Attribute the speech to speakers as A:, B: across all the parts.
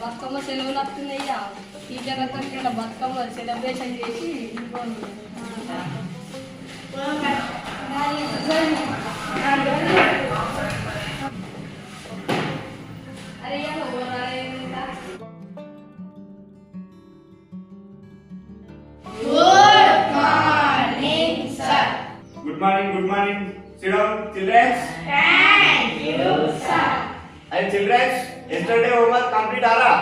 A: బతుకమ్మ సెలవులు వస్తున్నాయ్యా టీచర్ అంతా ఇక్కడ బతుకమ్మ సెలబ్రేషన్ చేసి ఇంటికి అరే ఇవాళ ఓరా ఏంటా?
B: Good morning good morning sit down childrens and childrens yesterday homework complete ఆరా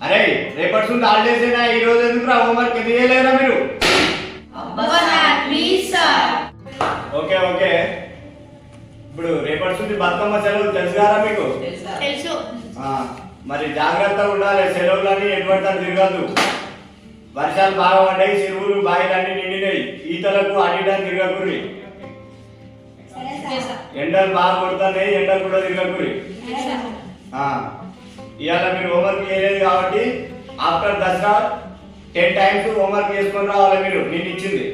B: అరే రేపటి నుండి హాలిడేస్ అయినా ఈ రోజు ఎందుకు రా హోంవర్క్ ఎందుకు చేయలేరా మీరు? Okay okay. ఇప్పుడు రేపటి నుండి బతుకమ్మ సెలవులు తెలుసు కదా మీకు ఆ, మరి జాగ్రత్తగా ఉండాలి సెలవులని ఎటువంటి తిరగదు. వర్షాలు బాగా పడ్డాయి చెరువులు బాయిలన్నీ నిండినాయి. ఈతలకు అడిడానికి తిరగకుర్రి. ఎండలు బాగా కొడుతున్నాయి ఎండలు కూడా తిరగకుర్రి ఆ, ఇవాళ మీరు హోంవర్క్ చేయలేదు కాబట్టి after Dasara ten times homework చేసుకొని రావాలి మీరు నేను ఇచ్చింది.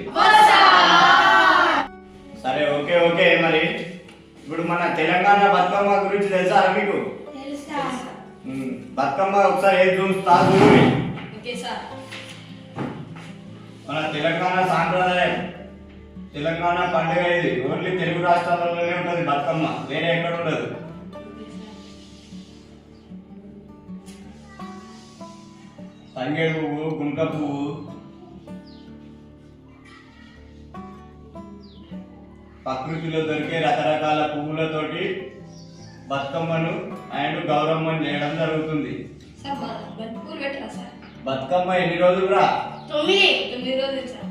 B: సరే ఓకే ఓకే మరి. ఇప్పుడు మన తెలంగాణ బతుకమ్మ గురించి తెలుసా మీకు? బతుకమ్మ ఒకసారి ఏది చూస్తా చూడండి మన తెలంగాణ సాంప్రదాయం. తెలంగాణ పండుగ ఇది. ఓన్లీ తెలుగు రాష్ట్రాలలోనే ఉంటుంది బతుకమ్మ. వేరే ఎక్కడ ఉండదు. తంగేడు పువ్వు గుంక పువ్వు. ప్రకృతిలో దొరికే రకరకాల పువ్వులతోటి బతుకమ్మను అండ్ గౌరమ్మను చేయడం జరుగుతుంది. బతుకమ్మ ఎన్ని రోజులు రా?
A: తొమ్మిది రోజులు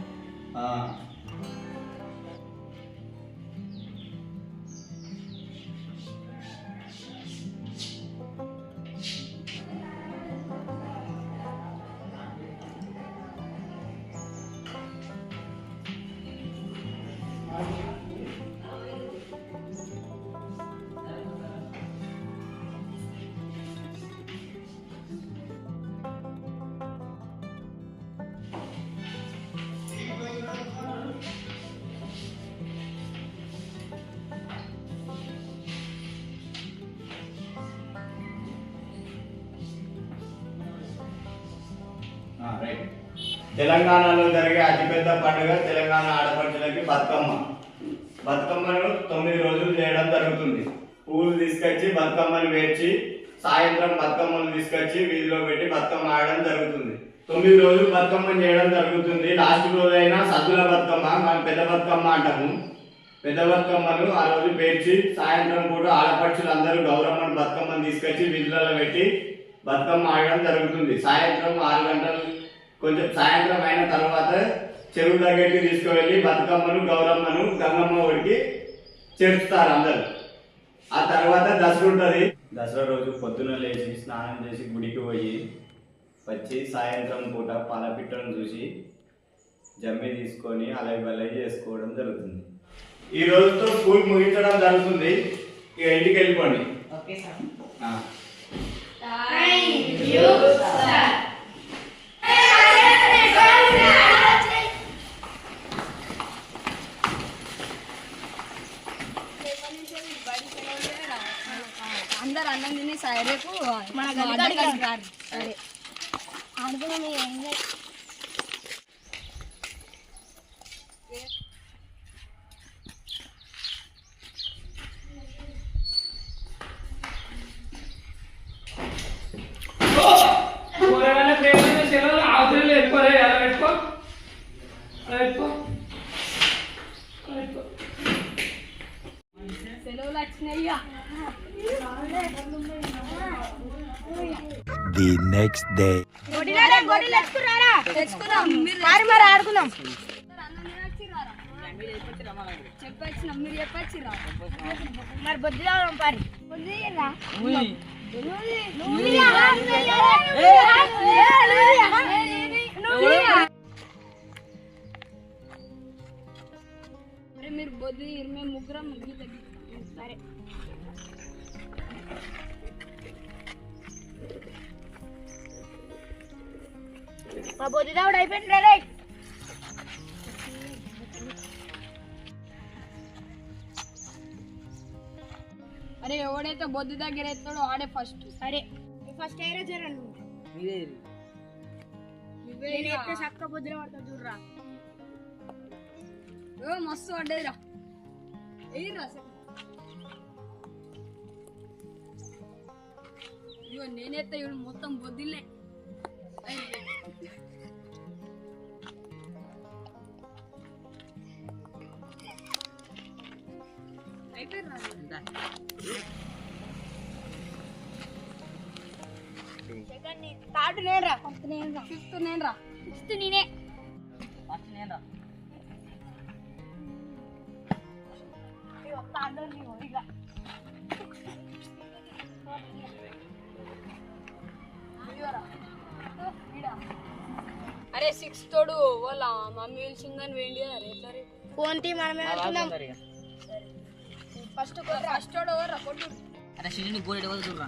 B: తెలంగాణలో జరిగే అతిపెద్ద పండుగ తెలంగాణ ఆడపడుచులకి బతుకమ్మ. బతుకమ్మను తొమ్మిది రోజులు చేయడం జరుగుతుంది. పువ్వులు తీసుకొచ్చి బతుకమ్మను వేర్చి సాయంత్రం బతుకమ్మను తీసుకొచ్చి వీధిలో పెట్టి బతుకమ్మ ఆడడం జరుగుతుంది. తొమ్మిది రోజులు బతుకమ్మ చేయడం జరుగుతుంది. లాస్ట్ రోజైనా సద్దుల బతుకమ్మ మనం పెద్ద బతుకమ్మ అంటాము. పెద్ద బతుకమ్మను ఆ రోజు పేర్చి సాయంత్రం కూడా ఆడపడుచులు అందరూ గౌరమ్మను బతుకమ్మను తీసుకొచ్చి వీధులలో పెట్టి బతుకమ్మ ఆడడం జరుగుతుంది. సాయంత్రం ఆరు గంటలు కొంచెం సాయంత్రం అయిన తర్వాత చెరువు దగ్గరికి తీసుకువెళ్ళి బతుకమ్మను గౌరమ్మను గంగమ్మ ఒడికి చేర్చుతారు అందరు. ఆ తర్వాత దసరా ఉంటుంది. దసరా రోజు పొద్దున లేచి స్నానం చేసి గుడికి పోయి వచ్చి సాయంత్రం పూట పాలపిట్టను చూసి జమ్మి తీసుకొని అలై బలై చేసుకోవడం జరుగుతుంది. ఈ రోజుతో స్కూల్ ముగించడం జరుగుతుంది. ఇక ఇంటికి వెళ్ళిపోండి.
C: Okay sir.
B: ఆ.
A: అందరు అన్నం తిని సరే రేపు
C: మన
A: మా
C: గది
A: అడ్డ
C: కాడికి
A: కాడికి రారు. సరే
D: కూరగాయల ప్రేమ సెలవులు అవసరం లేదు ఎక్కువ అలా పెట్టుకో అలా పెట్టుకో అలా పెట్టుకో
A: సెలవులు వచ్చినాయ్యా
E: the next day.
A: తెచ్చుకున్నాం. మీరు
C: మరి మరి ఆడుకుందాం?
A: చెప్పొచ్చినాం మీరు చెప్పొచ్చిర్రా?
C: మరి బొద్దులో
A: మరి మీరు బొద్దు మేము ముగ్గురం సరే.
C: మా బొద్దులో కూడా అయిపోయింది రే
A: అరే ఎవరు ఓడైతే బొద్దు దగ్గర ఎత్తాడో ఆడే ఫస్ట్
C: సరే. ఫస్ట్ ఏరే జర నువ్వు. నేను ఎత్తే చక్క బొద్దులో పడతా చూడరా
A: ఓ మస్తు పడ్డదిరా. ఎయిర్రా అయ్యో నేనెత్తా ఇవి మొత్తం
C: సెకండ్ థర్డ్ నేనరా.
A: ఫిఫ్త్ నేనురా.
C: ఫిఫ్త్ నేనే. ఇగో
A: తోడు వాళ్ళ మమ్మీ పిలిచిందని వెళ్ళి ఎట్లా
C: ఫోన్ తీ మనమే ఆడుకుందాం
A: ఫస్ట్ ఫస్ట్ తోడు రా కొట్టు.
E: అరే ఎవరు చూడరా.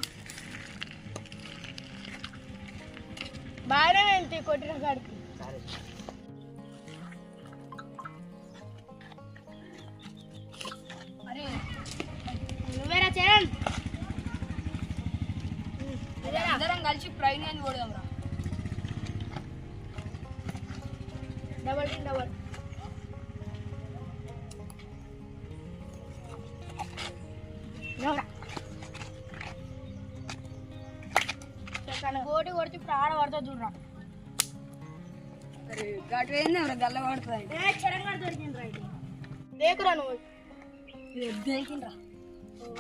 C: బాగానే వెళ్తే కొట్టిన కాడికి. కోటి కొడితే ఇప్పుడు ఆడ చూడరా
A: గటు ఏంది గల్ల పడుతుంది.
C: చరంగా దొరికింది రైట్ లేకురా నువ్వు?
A: ఇది దేకిండ్రా.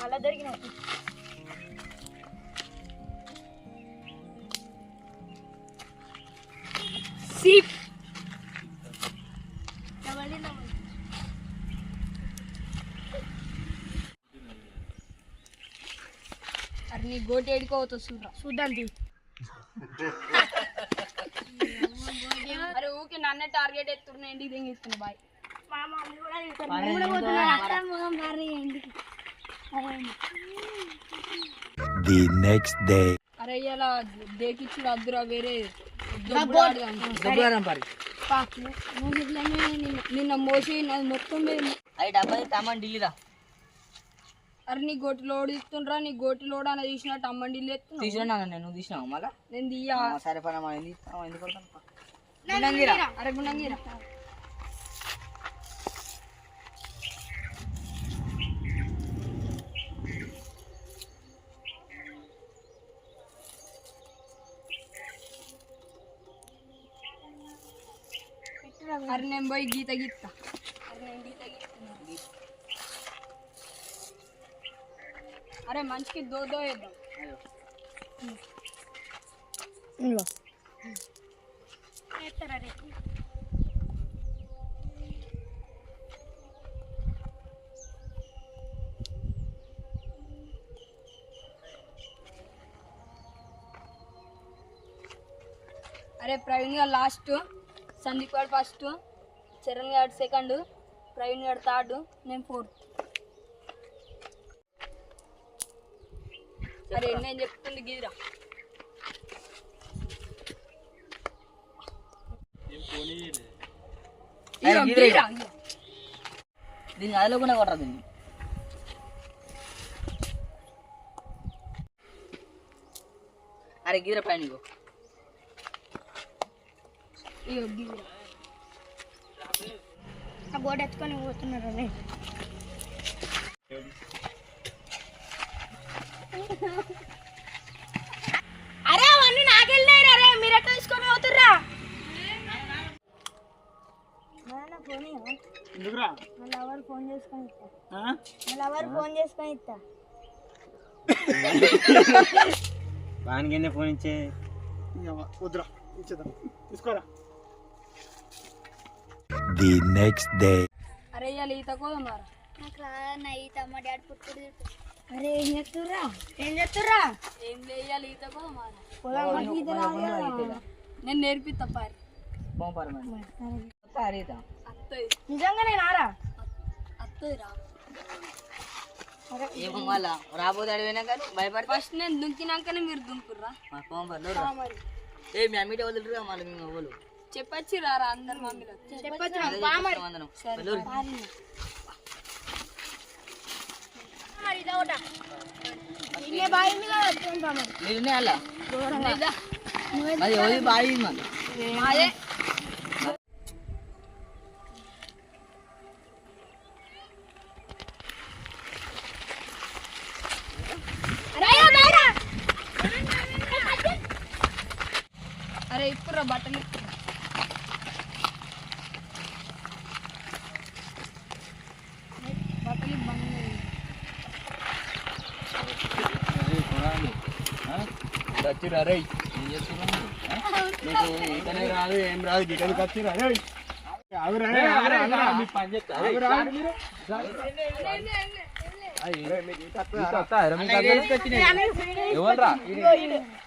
C: అలా దొరికినావు
A: సీప్. అరే నీ గోటి ఏడుకోవద్దు చూడరా
C: చూద్దాం
A: అరే ఊకే నన్నే టార్గెట్ ఎత్తున్నా ఇంటికి దింగిస్తున్నా బాయ్
C: మా మమ్మీ కూడా తిడుతుంది. నేను కూడా పోతున్నా. అక్కడ పోదాం రా ఇంటికి
F: the next day.
A: అరే ఇలా వేరే దొబ్బుడు ఆడదాం.
E: దెబ్బలారం పారి
A: నువ్వు ఇట్లనే నిన్న- నిన్న మోసి నాది మొత్తం మీద
E: అవి డబ్బా తమ్మని ఢిల్లీరా
A: అరే నీ గోటి లోడ్ ఇస్తుండ్రా నీ గోటి లోడ్ అని తీసినట్టు అమ్మండి
E: తీసుకున్నా నేను నువ్వు తీసినావు మళ్ళా?
A: నేను
E: ఆ, సరే పని
A: అరే గుండంగిరా అరే నేను పోయి గీత గీత అరే నేను గీత గీస్తున్నా. అరే మంచికి దో దో వేద్దాం. అరే ప్రవీణ్ గారు లాస్ట్ సందీప్ గారు ఫస్ట్ చరణ్ గారు సెకండ్ ప్రవీణ్ గారు థర్డ్ నేను ఫోర్త్ అరే నేను చెప్తుంది గీరా.
E: దీన్ని అదిలో కూడా కొట్టరా దీన్ని. అరే గీర పైన ఇగో.
C: గోడ ఎత్తుకొని పోతున్నారా అరే అవన్నీ నాకెళ్ళారా రే మీరు ఎట్లా తీసుకొని పోతుర్రా? ఎవరు ఫోన్ చేసుకొని ఇస్తా. మళ్ళీ ఎవరు ఫోన్ చేసుకొని ఇస్తా.
G: వానికి ఫోన్ ఇచ్చే?
F: The next day.
A: అరే ఇవాళ ఈత కోదన్నారా
C: నాకు రాదన్న ఈత మా డాడీ పుట్టుడు అరే ఏం చెప్తుర్రా ఏం చెప్తుర్రా
A: ఏం లేయాలి ఈత
C: పొలం
A: నేను నేర్పిస్తా పారి. అత్తది
C: నిజంగా నేను ఆరా?
A: అత్తది రా.
E: ఏమో మళ్ళా రాబోతే అడిగినా కానీ భయపడి
A: ఫస్ట్ నేను దుంకినాకనే మీరు దుంకుర్రా.
E: మా పంపారు ఏ మీ అమ్మిటే వదిలిరుగా మళ్ళీ మేము ఎవరు
A: చెప్పొచ్చి రారా అందరు మమ్మీలో.
C: చెప్పొచ్చు.
E: అదే చెప్తాం అందరం. వెళ్ళుర్రి.
C: మరి ఇదో ఒకట ఇన్నే బాయి మీద వచ్చాను రా మరి
E: నీళ్ళనే అలా అది ఎవరి బావి మరి
A: మాదే
C: రాయా బాయరా
A: అరే ఇప్పుడురా బట్టలు ఇప్పు. బట్టలు బంద్
H: వచ్చిరా రే నీకు ఈతనే రాదు ఏం రాదు గిటెలకు వచ్చిరా రే ఆగురా రే, ఆగురా, ఆగురా. ఆగురా.
D: ఎవర్రా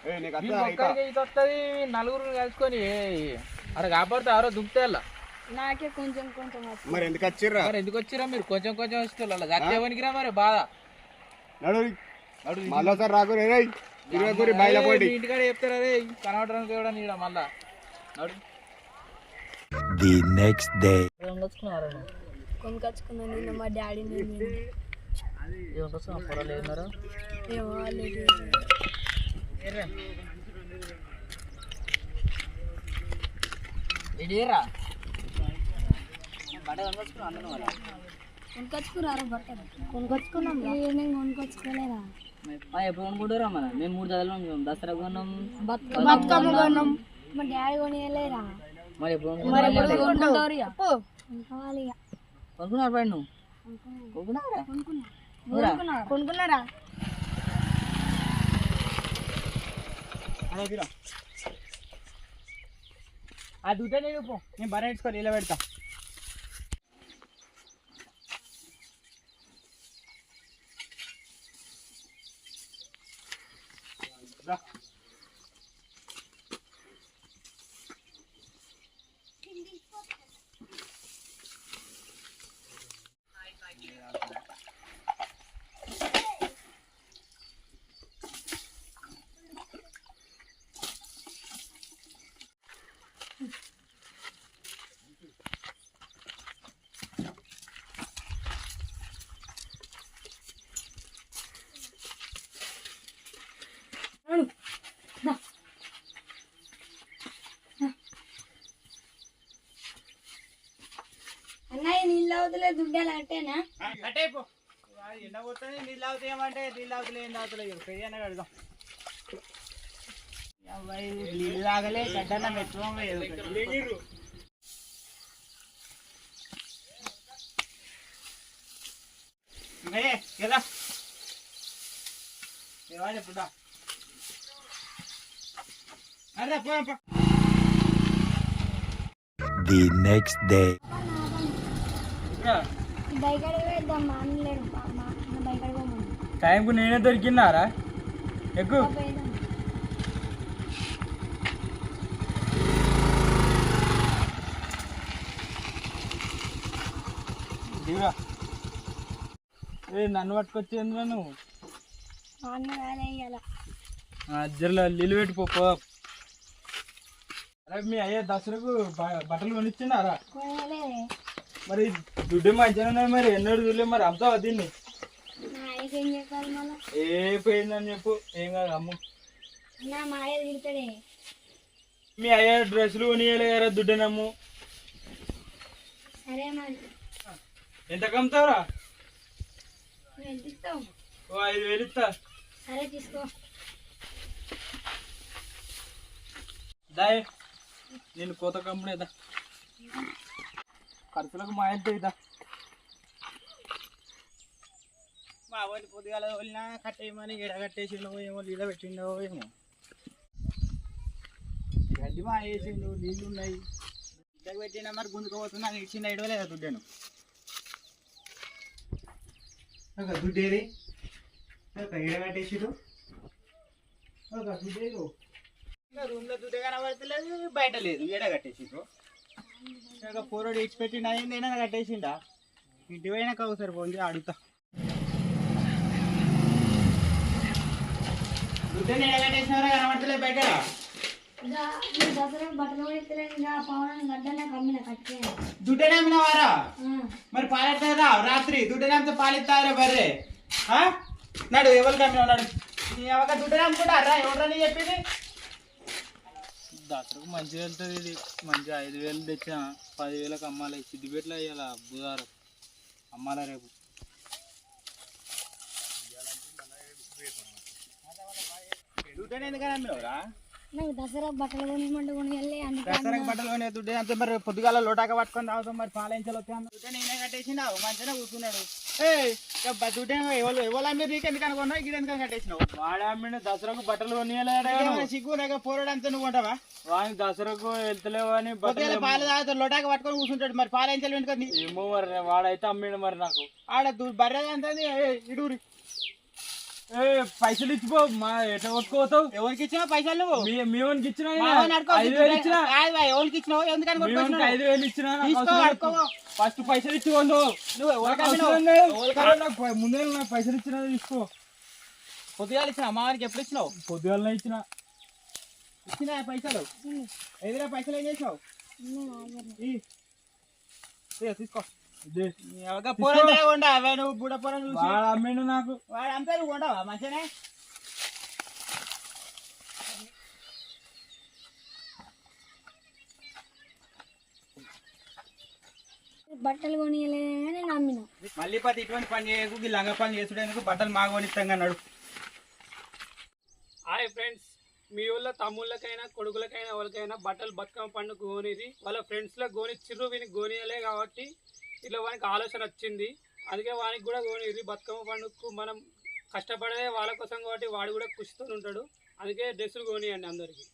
H: ఏయ్, నీకు అత్తదా ఈత?
D: వస్తుంది నలుగురు కలుసుకొని అక్కడ కాపాడితే ఎవరో దుంకుతే
A: నాకే కొంచెం కొంచెం.
H: మరి ఎందుకు వచ్చిర్రా?
D: మరి ఎందుకు వచ్చిరా మీరు? కొంచెం కొంచెం వస్తున్నారు. సత్యవనికి రా మరి బాధ.
H: నడు మళ్ళీ రాకు రే రేయ్. తిరగకూరి బయల పోటీ.
D: మీ ఇంటికాడ చెప్తారా రే? కనవడానికి కూడా నీడ మళ్ళా? నడు.
I: The next day.
E: వచ్చుకున్నారు
A: కొనుకొచ్చుకున్నాను నిన్న మా డాడీ నేను.
E: ఏమొస్తున్నా పొరలు ఏమన్నారు
A: ఏమో లేదు
E: బట్ట కనుకొచ్చుకున్నా అన్న
A: కొనుకొచ్చుకున్నారా బట్టలు కొనుకొచ్చుకున్నాం నేను కొనుకొచ్చుకోలేదా?
E: ఎప్పుడు కొనుక్కుంటారా మన మేము మూడు చదువులు ఉన్నాం దసరా కొన్నాం
A: బతుకమ్మ కొన్నాం. మా డాడీ కొనియలేరా?
E: మరి ఎప్పుడు కొనుక్కున్నారు పై నువ్వు? కొనుక్కున్నారా?
A: కొనుక్కున్నారా? కొనుక్కున్నారా
D: ఆ దుడ్డే నేను పో నేను బర ఇలా పెడతా
A: అన్నయ్య నీళ్ళు అవుతలే దుడ్డాలు అట్టేనా
D: కట్టేపో ఎండ పోతుంది నీళ్ళు అవుతాయి ఏమంటే నీళ్ళు అవుతలే ఏం అవుతలే పెయ్యన్న కడదాం నీళ్ళు తాగలే గడ్డన్న మెట్రో ఎలా ఏవాడే పుట్ట అరే పో పో.
I: The next day.
D: టైంకు నేనే దొరికినారా ఎక్కువ దిగురా. నన్ను పట్టుకొచ్చి ఎందుకు నువ్వు జరలో నీళ్ళు మీ అయ్యే దసరాకు బట్టలు కొనిచ్చిండారా?
A: కొనలే
D: మరి దుడ్డు మంచిగా మరి. ఎన్నడు చూడలే మరి. అమ్ముతావా దీన్ని?
A: ఏం
D: పోయిందని చెప్పు. ఏం కాదు అమ్ము.
A: మా అయ్య
D: డ్రెస్సులు కొనియలే కదా దుడ్డునమ్ము ఎంత కమ్ముతావురా? ఓ ఐదు వేలు ఇస్తా.
A: సరే తీసుకో.
D: దాయ్ నేను కోత కమ్మునేదా ఖర్చులకు మా ఎంత మా వాళ్ళు పొద్దుగాల వదిలినా కట్టేయమని ఈడ కట్టేసిండో ఏమో నీళ్ళ పెట్టిండో ఏమో. గడ్డి మా వేసిండు నీళ్ళు ఉన్నాయి ఇద్దరు పెట్టినా మరి గుంజుకోపోతున్నా ఇచ్చిన ఇడవలేదా దుడ్డాను.
H: ఒక దుడ్డేది కట్టేసిరు ఒక దుడ్డేదు
D: రూమ్లో దుడ్డే కనబడతలేదు బయట లేదు ఈడ కట్టేసిండ్రు. పోరోడు అయింది కట్టేసిండా? ఇంటి పోయినాక ఒకసారి అడుగుతా. బయట. మరి పాలెత్తారా రాత్రి దుడ్డే నమ్మితే పాలెత్తారా బర్రే? నాడు ఎవరు కమ్మినావు నాడు? నీ అవక దుడ్డనే అమ్ముకుంటారా ఎవరు నీ చెప్పింది?
J: దసరకు మంచిగా వెళ్తుంది ఇది. మంచిగా ఐదు వేలు తెచ్చా పదివేలకు అమ్మాలి. సిద్దిపేటలో అయ్యాల అబ్బుదారు అమ్మాలి రేపు.
D: దుడ్డనే ఎందుకని అమ్మినవురా?
C: నాకు దసరా బట్టలు కొనిమంటే కొని వెళ్ళి అందుకే
D: దసరాకి బట్టలు కొనే దుడ్డే అంతే మరి పొద్దుగాల లోటాక పట్టుకొని తాగుతాం మరి పాలించాలి వచ్చాను దుడ్డే నేనే కట్టేసినావు మంచిగా కూర్చున్నాడు. ఏ దుడ్డే ఎవరు ఎవరు అమ్మి నీకు ఎందుకు అనుకున్నావు ఇక్కడ ఎందుకని కట్టేసినావు?
J: వాడే అమ్మిన దసరాకు బట్టలు కొనియలేడా
D: సిగ్గు లేక పోరాడు అంతా నువ్వు
J: వానికి దసరాకు వెళ్తలేవు అని బట్టలు
D: పాలు తాగుతాడు లోటాక పట్టుకొని కూర్చుంటాడు మరి పాలించాలి వెంటనే
J: ఏమో మరి వాడైతే అమ్మిండు మరి నాకు.
D: ఆడ బర్రె అంతా ఇడూరి
J: పైసలు ఇచ్చిపో మా ఎట్లా కొట్టుకోతావు
D: ఎవరికి ఇచ్చినావు పైసలు నువ్వు.
J: మీ మీ వానికి ఇచ్చినా
D: మా
J: ఐదు వేలు ఇచ్చినా.
D: ఎవరికి ఇచ్చినావు ఎందుకని
J: మీ? ఐదు వేలు ఇచ్చినా. ఫస్ట్ పైసలు ఇచ్చి కొండు
D: నువ్వు ఎవరికి
J: నాకు
D: అమ్మినావు?
J: అవసరం లేదు.
D: ఎవరికి
J: కాదు, నాకు పై- ముందే నాకు పైసలు ఇచ్చినా తీసుకో.
D: పొద్దుగాల ఇచ్చిన? అమ్మవారికి ఎప్పుడు ఇచ్చినావు?
J: పొద్దుగాలనే ఇచ్చిన.
D: ఇచ్చిన పైసలు? ఎదురా పైసలు ఏం చేసినావు? తీసుకో.
J: అమ్మిండు నాకు.
D: వాడు అంతా నువ్వు ఉండవా మంచిగానే?
C: బట్టలు కొనియలేదని నమ్మిన.
D: మళ్ళీ పది ఇటువంటి పని చేయకు ఈ లంగ పని చేసుడేందుకు బట్టలు మాగోనిస్తాం అన్నాడు
K: హాయ్ ఫ్రెండ్స్ మీ ఊళ్ళో తమ్ముళ్ళకైనా కొడుకులకైనా ఎవరికైనా బట్టలు బతుకమ్మ పండుగ గోనిది వాళ్ళ ఫ్రెండ్స్లో గోని చిర్రు వీనికి గోనియలే కాబట్టి ఇట్లా వానికి ఆలోచన వచ్చింది. అందుకే వానికి కూడా గోనిది బతుకమ్మ పండుగకు మనం కష్టపడేదే వాళ్ళ కోసం కాబట్టి వాడు కూడా ఖుషితో ఉంటాడు. అందుకే డ్రెస్సులు కొనియండి అందరికీ.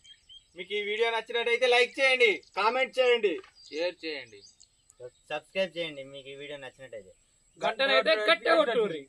B: మీకు ఈ వీడియో నచ్చినట్టయితే లైక్ చేయండి కామెంట్ చేయండి.
E: షేర్ చేయండి.
G: సబ్స్క్రైబ్ చేయండి మీకు ఈ వీడియో నచ్చినట్టయితే.
K: గంటనైతే గట్టే కొట్టుర్రి.